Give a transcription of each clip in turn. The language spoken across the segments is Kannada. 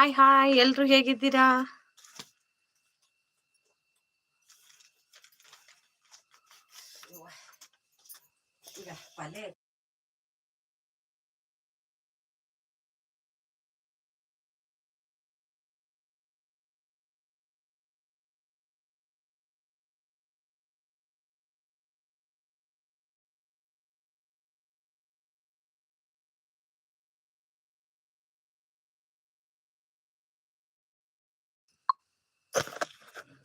ಹಾಯ್ ಹಾಯ್ ಎಲ್ರು ಹೇಗಿದ್ದೀರಾ?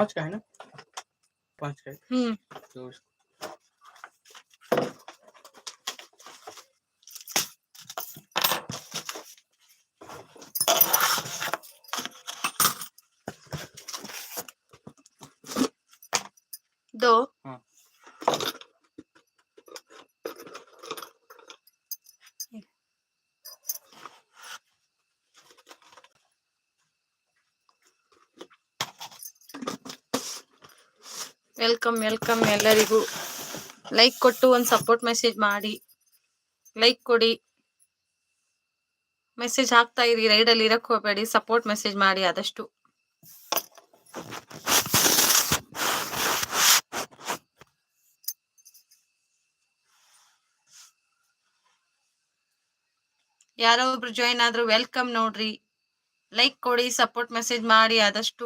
पाँच का है ना पाँच का है ಹ್ಮ್ तो ವೆಲ್ಕಮ್ ವೆಲ್ಕಮ್ ಎಲ್ಲರಿಗೂ. ಲೈಕ್ ಕೊಟ್ಟು ಒಂದು ಸಪೋರ್ಟ್ ಮೆಸೇಜ್ ಮಾಡಿ. ಲೈಕ್ ಕೊಡಿ. ಮೆಸೇಜ್ ಹಾಕ್ತಾ ಇರಿ ರೈಡಲ್ಲಿ ಇರಕ್ ಹೋಗಬೇಡಿ. ಸಪೋರ್ಟ್ ಮೆಸೇಜ್ ಮಾಡಿ ಆದಷ್ಟು. ಯಾರೋ ಒಬ್ರು ಜಾಯಿನ್ ಆದ್ರು ವೆಲ್ಕಮ್ ನೋಡ್ರಿ. ಲೈಕ್ ಕೊಡಿ, ಸಪೋರ್ಟ್ ಮೆಸೇಜ್ ಮಾಡಿ ಆದಷ್ಟು.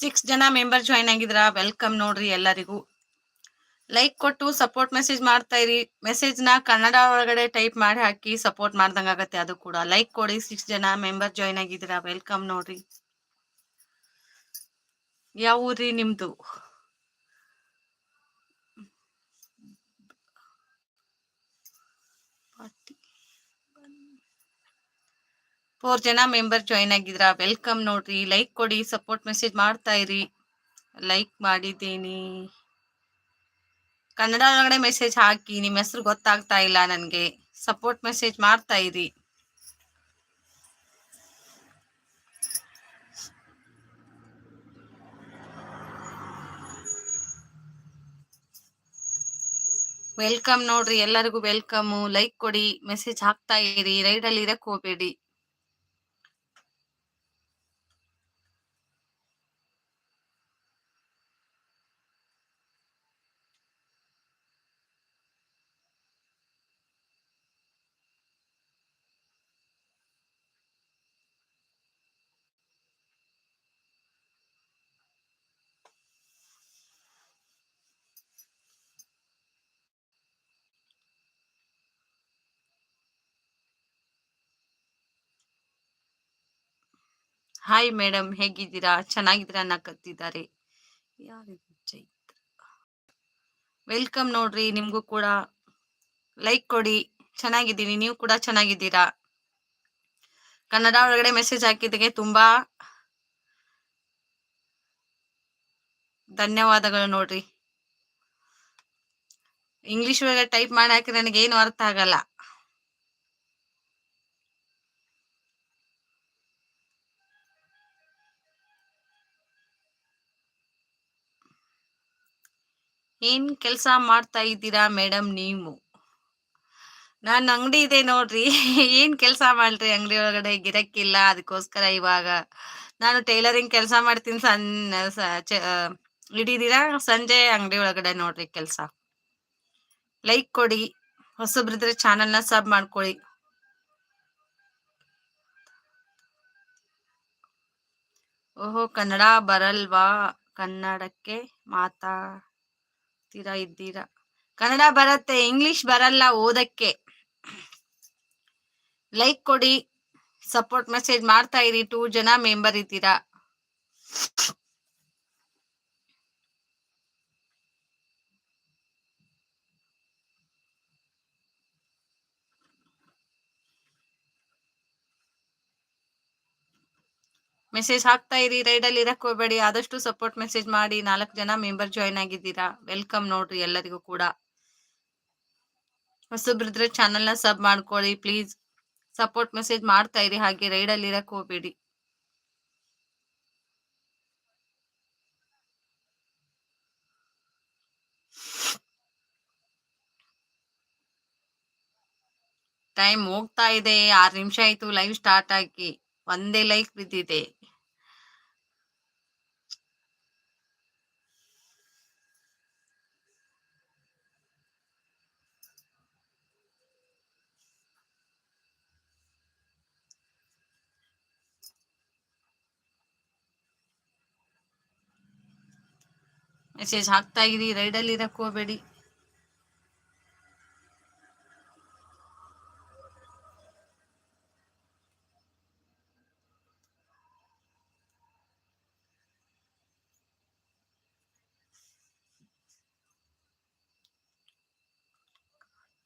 ಸಿಕ್ಸ್ ಜನ ಮೆಂಬರ್ ಜಾಯ್ನ್ ಆಗಿದ್ರ ವೆಲ್ಕಮ್ ನೋಡ್ರಿ ಎಲ್ಲರಿಗೂ. ಲೈಕ್ ಕೊಟ್ಟು ಸಪೋರ್ಟ್ ಮೆಸೇಜ್ ಮಾಡ್ತಾ ಇರಿ. ಮೆಸೇಜ್ನ ಕನ್ನಡ ಒಳಗಡೆ ಟೈಪ್ ಮಾಡಿ ಹಾಕಿ ಸಪೋರ್ಟ್ ಮಾಡ್ದಂಗ ಆಗತ್ತೆ ಅದು ಕೂಡ. ಲೈಕ್ ಕೊಡಿ ಸಿಕ್ಸ್ ಜನ ಮೆಂಬರ್ ಜಾಯ್ನ್ ಆಗಿದ್ದೀರಾ? ವೆಲ್ಕಮ್ ನೋಡ್ರಿ. ಯಾವ ಊರಿ ನಿಮ್ದು? ಫೋರ್ ಜನ ಮೆಂಬರ್ ಜಾಯ್ನ್ ಆಗಿದ್ರ ವೆಲ್ಕಮ್ ನೋಡ್ರಿ. ಲೈಕ್ ಕೊಡಿ ಸಪೋರ್ಟ್ ಮೆಸೇಜ್ ಮಾಡ್ತಾ ಇರಿ. ಲೈಕ್ ಮಾಡಿದ್ದೀನಿ. ಕನ್ನಡ ಒಳಗಡೆ ಮೆಸೇಜ್ ಹಾಕಿ ನಿಮ್ಮ ಹೆಸರು ಗೊತ್ತಾಗ್ತಾ ಇಲ್ಲ ನನಗೆ. ಸಪೋರ್ಟ್ ಮೆಸೇಜ್ ಮಾಡ್ತಾ ಇರಿ. ವೆಲ್ಕಮ್ ನೋಡ್ರಿ. ಎಲ್ಲರಿಗೂ ವೆಲ್ಕಮ್ ಲೈಕ್ ಕೊಡಿ ಮೆಸೇಜ್ ಹಾಕ್ತಾ ಇರಿ. ರೈಡಲ್ಲಿ ಇರಕ್ ಹೋಗ್ಬೇಡಿ. ಹಾಯ್ ಮೇಡಮ್ ಹೇಗಿದ್ದೀರಾ? ಚೆನ್ನಾಗಿದ್ದೀರಾ ಅನ್ನಕತ್ತಿದ್ದಾರೆ ಕತ್ತಿದ್ದಾರೆ. ವೆಲ್ಕಮ್ ನೋಡ್ರಿ. ನಿಮ್ಗೂ ಕೂಡ ಲೈಕ್ ಕೊಡಿ. ಚೆನ್ನಾಗಿದ್ದೀನಿ. ನೀವು ಕೂಡ ಚೆನ್ನಾಗಿದ್ದೀರಾ? ಕನ್ನಡ ಒಳಗಡೆ ಮೆಸೇಜ್ ಹಾಕಿದ್ದಕ್ಕೆ ತುಂಬಾ ಧನ್ಯವಾದಗಳು ನೋಡ್ರಿ. ಇಂಗ್ಲಿಷ್ ಒಳಗೆ ಟೈಪ್ ಮಾಡಿ ಹಾಕಿ ನನಗೆ ಏನು ಅರ್ಥ ಆಗಲ್ಲ. ಏನ್ ಕೆಲಸ ಮಾಡ್ತಾ ಇದ್ದೀರಾ ಮೇಡಮ್ ನೀವು? ನಾನು ಅಂಗಡಿ ಇದೆ ನೋಡ್ರಿ. ಏನ್ ಕೆಲಸ ಮಾಡ್ರಿ ಅಂಗಡಿ ಒಳಗಡೆ ಗಿರಕ್ಕಿಲ್ಲ ಅದಕ್ಕೋಸ್ಕರ ಇವಾಗ ನಾನು ಟೈಲರಿಂಗ್ ಕೆಲಸ ಮಾಡ್ತೀನಿ ಸನ್ ಇಡೀ ಸಂಜೆ ಅಂಗಡಿ ಒಳಗಡೆ ನೋಡ್ರಿ ಕೆಲಸ. ಲೈಕ್ ಕೊಡಿ, ಹೊಸಬ್ರಿದ್ರೆ ಚಾನೆಲ್ನ ಸಬ್ ಮಾಡ್ಕೊಳ್ಳಿ. ಓಹೋ, ಕನ್ನಡ ಬರಲ್ವಾ? ಕನ್ನಡಕ್ಕೆ ಮಾತಾಡ್ತೀರಾ ಇದ್ದೀರಾ? ಕನ್ನಡ ಬರತ್ತೆ ಇಂಗ್ಲಿಷ್ ಬರಲ್ಲ ಓದಕ್ಕೆ. ಲೈಕ್ ಕೊಡಿ ಸಪೋರ್ಟ್ ಮೆಸೇಜ್ ಮಾಡ್ತಾ ಇರಿ ಟೂ ಜನ ಮೆಂಬರ್ ಇದ್ದೀರಾ. ಮೆಸೇಜ್ ಹಾಕ್ತಾ ಇರಿ ರೈಡಲ್ಲಿ ಇರಕ್ ಹೋಗ್ಬೇಡಿ. ಆದಷ್ಟು ಸಪೋರ್ಟ್ ಮೆಸೇಜ್ ಮಾಡಿ. ನಾಲ್ಕು ಜನ ಮೆಂಬರ್ ಜಾಯ್ನ್ ಆಗಿದ್ದೀರಾ? ವೆಲ್ಕಮ್ ನೋಡ್ರಿ ಎಲ್ಲರಿಗೂ ಕೂಡ. ಹೊಸಬ್ರಿದ್ರೆ ಚಾನೆಲ್ನ ಸಬ್ ಮಾಡ್ಕೊಳ್ಳಿ. ಪ್ಲೀಸ್ ಸಪೋರ್ಟ್ ಮೆಸೇಜ್ ಮಾಡ್ತಾ ಇರಿ. ಹಾಗೆ ರೈಡಲ್ಲಿ ಇರಕ್ ಹೋಗ್ಬೇಡಿ. ಟೈಮ್ ಹೋಗ್ತಾ ಇದೆ. ಆರ್ ನಿಮಿಷ ಆಯ್ತು. ಲೈವ್ ಸ್ಟಾರ್ಟ್ ಆಗಿ. ಒಂದೇ ಲೈಕ್ ಬಿದ್ದಿದೆ. ಮೆಸೇಜ್ ಹಾಕ್ತಾ ಇರಿ ರೈಡಲ್ಲಿ ಇರಕ್ಕೆ ಹೋಗ್ಬೇಡಿ.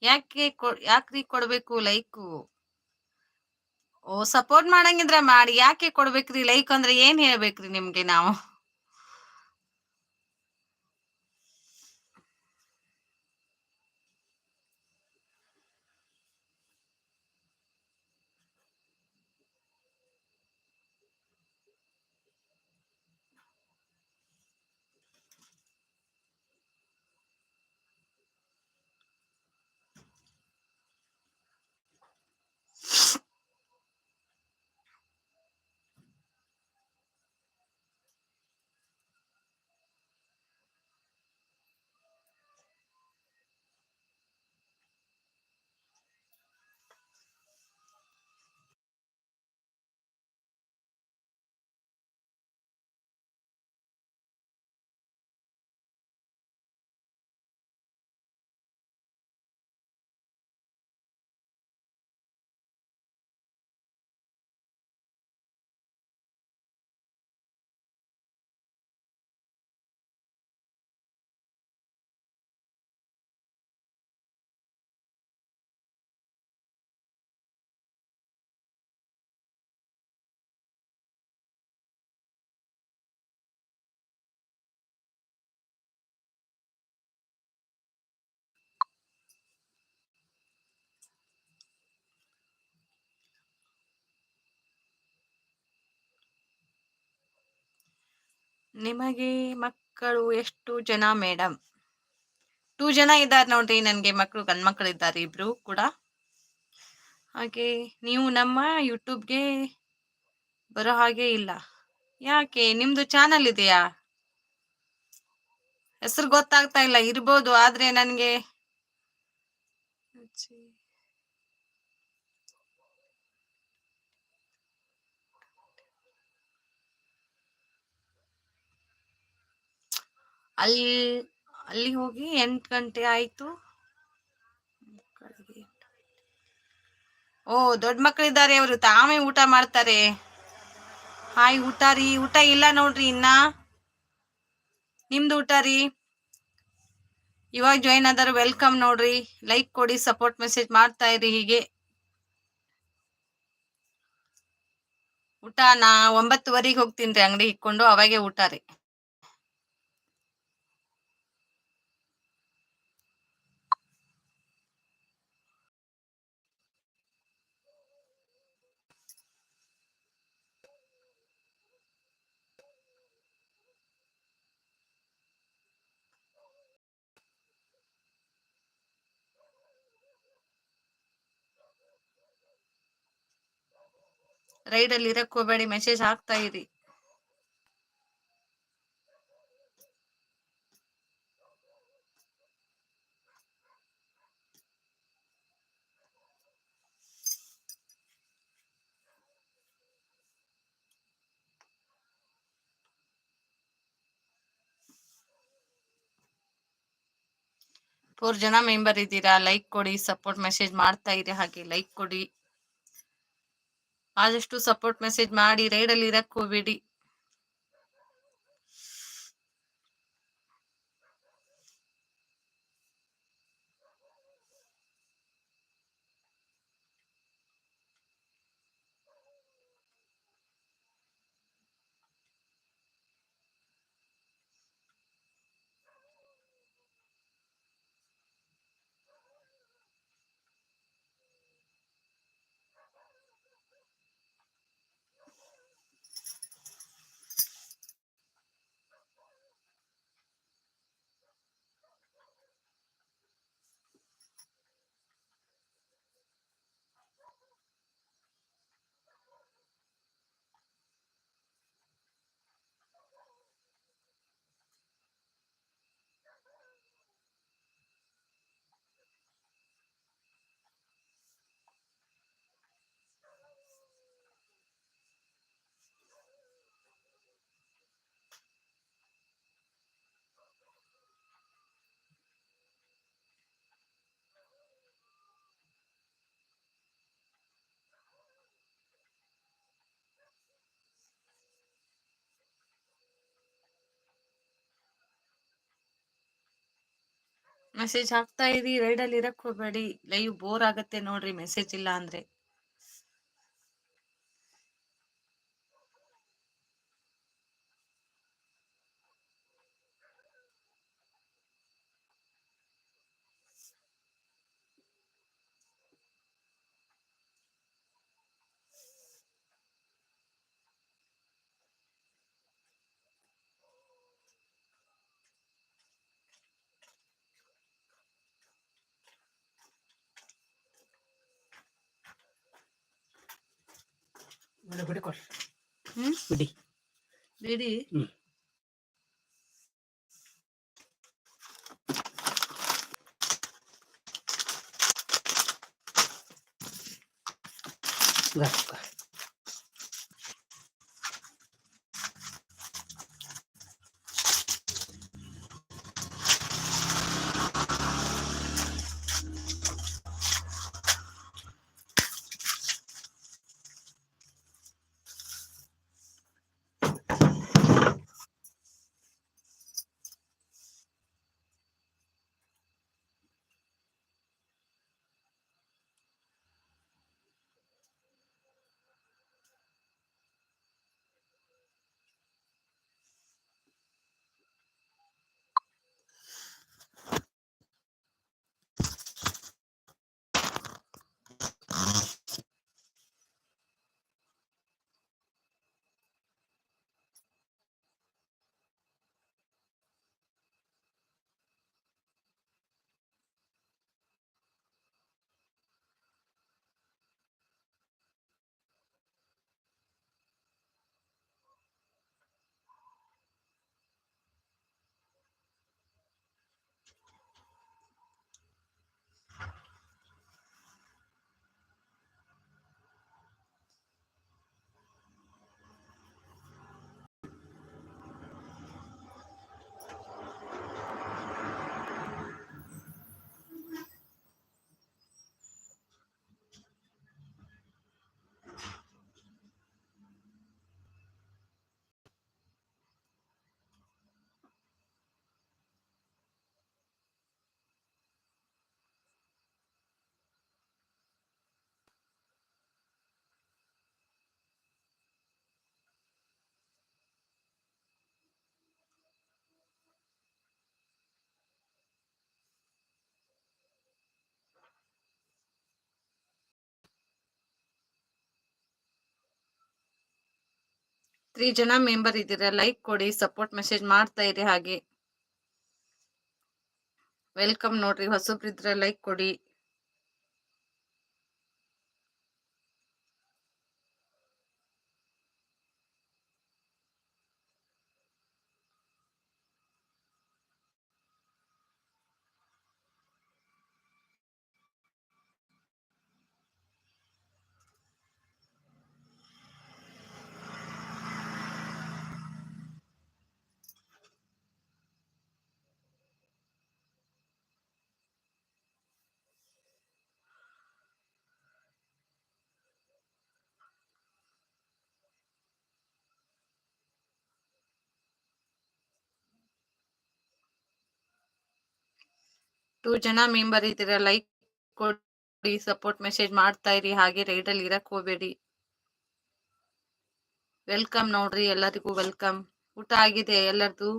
ಯಾಕೆ ಯಾಕ್ರಿ ಕೊಡ್ಬೇಕು ಲೈಕು? ಓ ಸಪೋರ್ಟ್ ಮಾಡಂಗಿದ್ರೆ ಮಾಡಿ, ಯಾಕೆ ಕೊಡ್ಬೇಕ್ರಿ ಲೈಕ್ ಅಂದ್ರೆ ಏನ್ ಹೇಳ್ಬೇಕ್ರಿ ನಿಮ್ಗೆ ನಾವು? ನಿಮಗೆ ಮಕ್ಕಳು ಎಷ್ಟು ಜನ ಮೇಡಮ್ ಟೂ ಜನ ಇದ್ದಾರೆ ನೋಡ್ರಿ, ನನಗೆ ಮಕ್ಕಳು ಗಂಡ್ ಮಕ್ಕಳು ಇದ್ದಾರೆ ಇಬ್ರು ಕೂಡ. ಹಾಗೆ ನೀವು ನಮ್ಮ ಯೂಟ್ಯೂಬ್ಗೆ ಬರೋ ಹಾಗೆ ಇಲ್ಲ. ಯಾಕೆ? ನಿಮ್ದು ಚಾನಲ್ ಇದೆಯಾ? ಹೆಸರು ಗೊತ್ತಾಗ್ತಾ ಇಲ್ಲ, ಇರ್ಬೋದು, ಆದ್ರೆ ನನ್ಗೆ ಅಲ್ಲಿ ಅಲ್ಲಿ ಹೋಗಿ ಎಂಟು ಗಂಟೆ ಆಯ್ತು. ಓ, ದೊಡ್ಡ ಮಕ್ಕಳಿದ್ದಾರೆ ಅವರು. ತಾವೇ ಊಟ ಮಾಡ್ತಾರೆ. ಹಾಯ್, ಊಟ ರೀ. ಊಟ ಇಲ್ಲ ನೋಡ್ರಿ ಇನ್ನ. ನಿಮ್ದು ಊಟ ರೀ? ಇವಾಗ ಜಾಯಿನ್ ಆದಾರ ವೆಲ್ಕಮ್ ನೋಡ್ರಿ. ಲೈಕ್ ಕೊಡಿ ಸಪೋರ್ಟ್ ಮೆಸೇಜ್ ಮಾಡ್ತಾ ಇರಿ ಹೀಗೆ. ಊಟ ನಾ ಒಂಬತ್ತುವರೆಗೆ ಹೋಗ್ತೀನಿ ರೀ ಅಂಗಡಿ ಇಕ್ಕೊಂಡು ಅವಾಗೆ ಊಟ ರೀ. ರೈಡ್ ಅಲ್ಲಿ ಇರಕ್ ಹೋಗ್ಬೇಡಿ ಮೆಸೇಜ್ ಹಾಕ್ತಾ ಇರಿ. ಮೂರ್ ಜನ ಮೆಂಬರ್ ಇದ್ದೀರಾ ಲೈಕ್ ಕೊಡಿ ಸಪೋರ್ಟ್ ಮೆಸೇಜ್ ಮಾಡ್ತಾ ಇರಿ, ಹಾಗೆ ಲೈಕ್ ಕೊಡಿ. ಆದಷ್ಟು ಸಪೋರ್ಟ್ ಮೆಸೇಜ್ ಮಾಡಿ ರೈಡಲ್ಲಿ ಇರಕ್ ಹೋಗ್ಬೇಡಿ. ಮೆಸೇಜ್ ಹಾಕ್ತಾ ಇರಿ ಅಲ್ಲಿ ಇರಕ್ ಹೋಗ್ಬೇಡಿ. ಲೈವ್ ಬೋರ್ ಆಗತ್ತೆ ನೋಡ್ರಿ ಮೆಸೇಜ್ ಇಲ್ಲ ಅಂದ್ರೆ. Gracias. ತ್ರೀ ಜನ ಮೆಂಬರ್ ಇದ್ದೀರಾ? ಲೈಕ್ ಕೊಡಿ ಸಪೋರ್ಟ್ ಮೆಸೇಜ್ ಮಾಡ್ತಾ ಇರಿ ಹಾಗೆ. ವೆಲ್ಕಮ್ ನೋಡ್ರಿ, ಹೊಸಬ್ರಿದ್ರೆ ಲೈಕ್ ಕೊಡಿ. ಟೂ ಜನ ಮೆಂಬರ್ ಇದ್ದೀರಾ ಲೈಕ್ ಕೊಡಿ, ಸಪೋರ್ಟ್ ಮೆಸೇಜ್ ಮಾಡ್ತಾ ಇರಿ, ಹಾಗೆ ಅಲ್ಲಿ ಇರಕ್ ಹೋಗ್ಬೇಡಿ. ವೆಲ್ಕಮ್ ನೋಡ್ರಿ, ಎಲ್ಲರಿಗೂ ವೆಲ್ಕಮ್. ಊಟ ಆಗಿದೆ, ಎಲ್ಲರದು?